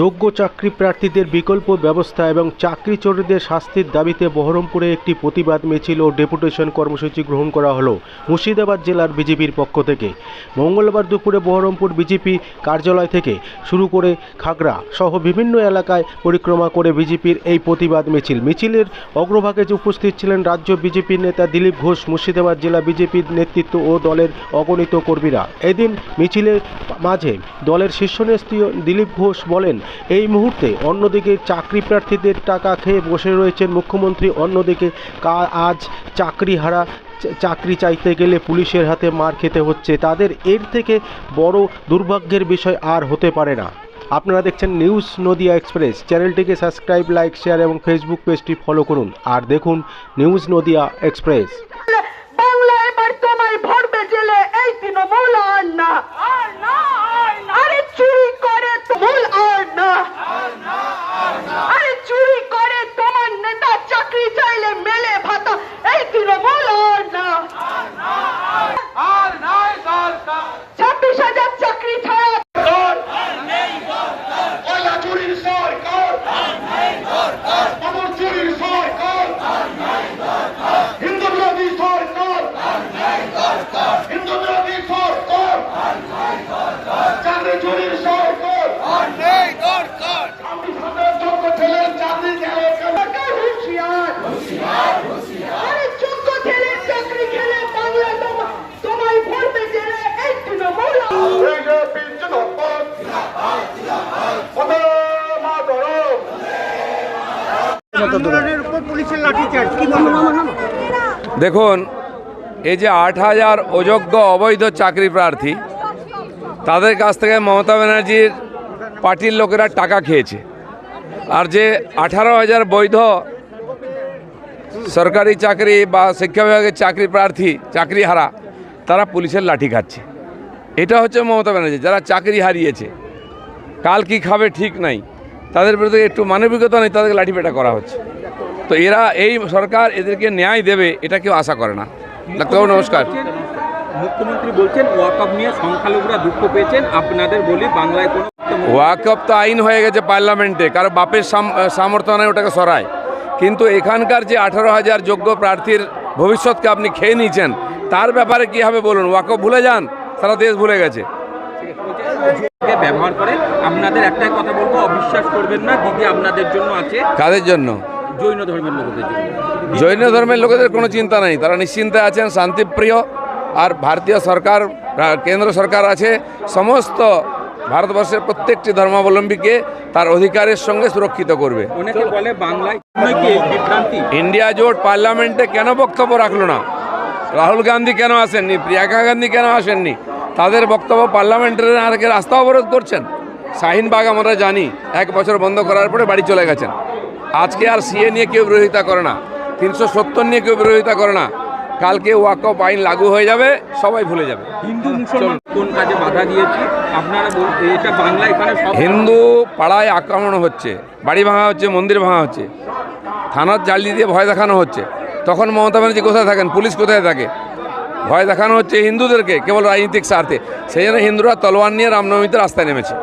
যোগ্য চাকরি প্রার্থীদের বিকল্প ব্যবস্থা এবং চাকরি চোরদের শাস্তির দাবিতে বহরমপুরে একটি প্রতিবাদ মিছিল ও ডেপুটেশন কর্মসূচি গ্রহণ করা হলো মুর্শিদাবাদ জেলার বিজেপির পক্ষ থেকে। মঙ্গলবার দুপুরে বহরমপুর বিজেপি কার্যালয় থেকে শুরু করে খাগড়া সহ বিভিন্ন এলাকায় পরিক্রমা করে বিজেপির এই প্রতিবাদ মিছিল। মিছিলের অগ্রভাগে যে উপস্থিত ছিলেন রাজ্য বিজেপির নেতা দিলীপ ঘোষ, মুর্শিদাবাদ জেলা বিজেপির নেতৃত্ব ও দলের অগণিত কর্মীরা। এদিন মিছিলের মাঝে দলের শীর্ষ নেত্রী দিলীপ ঘোষ বলেন এই মুহূর্তে অন্যদিকে চাকরি প্রার্থীদের টাকা খেয়ে বসে রয়েছেন মুখ্যমন্ত্রী। অন্যদিকে কা- আজ চাকরি হারা চাকরি চাইতে গেলে পুলিশের হাতে মার খেতে হচ্ছে। তাদের এর থেকে বড় দুর্ভাগ্যের বিষয় আর হতে পারে না। আপনারা দেখছেন নিউজ নদিয়া এক্সপ্রেস। চ্যানেলটিকে সাবস্ক্রাইব, লাইক, শেয়ার এবং ফেসবুক পেজটি ফলো করুন। আর দেখুন নিউজ নদিয়া এক্সপ্রেস বাংলা এবার তোমায় ভরবে জেলে এই তৃণমূল আর না আরে চুরি করে তৃণমূল আর না আরে চুরি করে তোমার নেতা চাকরি চাইলে মেলে ভাতা এই তৃণমূল আর না আর নাই সরকার ছাব্বিশ হাজার চাকরি ছাড়া কয়লা চুরির সরকার মাদক চুরির সরকার হিন্দু বিরোধী সরকার হিন্দু বিরোধী সরকার চাকরি চুরির সরকার ছাব্বিশ হাজার যোগ্য ছেলের চাকরি গেল কেন? সরকার হুঁশিয়ার আরে যোগ্য ছেলের চাকরি খেলে বাংলা তোমা- তোমায় ভরবে জেলে এই তৃণমূল আর বিজেপি জিন্দাবাদ বন্দে মাতরম দেখুন এই যে আট হাজার অযোগ্য অবৈধ চাকরি প্রার্থী তাদের কাছ থেকে মমতা ব্যানার্জির পার্টির লোকেরা টাকা খেয়েছে। আর যে আঠারো হাজার বৈধ সরকারি চাকরি বা শিক্ষা বিভাগের চাকরি প্রার্থী চাকরি হারা তারা পুলিশের লাঠি খাচ্ছে। এটা হচ্ছে মমতা ব্যানার্জি যারা চাকরি হারিয়েছে। কাল কি খাবে ঠিক নাই। তাদের বিরুদ্ধে একটু মানবিকতা নেই তাদেরকে লাঠিপেটা করা হচ্ছে। তো এরা এই সরকার এদেরকে ন্যায় দেবে এটা কেউ আশা করে না। ডাক্তারবাবু নমস্কার। মুখ্যমন্ত্রী বলছেন ওয়াকআপ নিয়ে সংখ্যালঘুরা দুঃখ পেয়েছেন। আপনাদের বলি বাংলায় কোনো ওয়াকআপ তো আইন হয়ে গেছে পার্লামেন্টে কারও বাপের সাম- সামর্থ্য নেই ওটাকে সরায়। কিন্তু এখানকার যে আঠারো হাজার যোগ্য প্রার্থীর ভবিষ্যৎকে আপনি খেয়ে নিয়েছেন তার ব্যাপারে কী হবে বলুন? ওয়াকআপ ভুলে যান সারা দেশ ভুলে গেছে। ব্যবহার করে? আপনাদের একটাই কথা বলব অবিশ্বাস করবেন না দিদি আপনাদের জন্য আছে। কাদের জন্য? জৈন ধর্মের লোকদের জন্য। জৈন ধর্মের লোকেদের কোনো চিন্তা নেই। তারা নিশ্চিন্তে আছেন শান্তিপ্রিয়। আর ভারতীয় সরকার কেন্দ্র সরকার আছে। সমস্ত ভারতবর্ষের প্রত্যেকটি ধর্মাবলম্বীকে তার অধিকারের সঙ্গে সুরক্ষিত করবে। ইন্ডিয়া জোট পার্লামেন্টে কেন বক্তব্য রাখল না? রাহুল গান্ধী কেন আসেননি? প্রিয়াঙ্কা গান্ধী কেন আসেননি? তাদের বক্তব্য পার্লামেন্টের আগে রাস্তা অবরোধ করছেন। শাহিনবাগ আমরা জানি এক বছর বন্ধ করার পরে বাড়ি চলে গেছেন। আজকে আর সিএ নিয়ে কেউ বিরোধিতা করে না তিনশো সত্তর নিয়ে কেউ বিরোধিতা করে না। কালকে ওয়াকফ আইন লাগু হয়ে যাবে সবাই ভুলে যাবে। হিন্দু মুসলমান কোন কাজে বাধা দিয়েছি? আপনারা এটা বাংলা এখানে হিন্দু পাড়ায় আক্রমণ হচ্ছে বাড়ি ভাঙা হচ্ছে মন্দির ভাঙা হচ্ছে থানার জালি দিয়ে ভয় দেখানো হচ্ছে। তখন মমতা ব্যানার্জি কোথায় থাকেন? পুলিশ কোথায় থাকে? ভয় দেখানো হচ্ছে হিন্দুদেরকে, কেবল রাজনৈতিক স্বার্থে। সেই জন্য হিন্দুরা তলোয়ার নিয়ে রামনবমীতে রাস্তায় নেমেছে।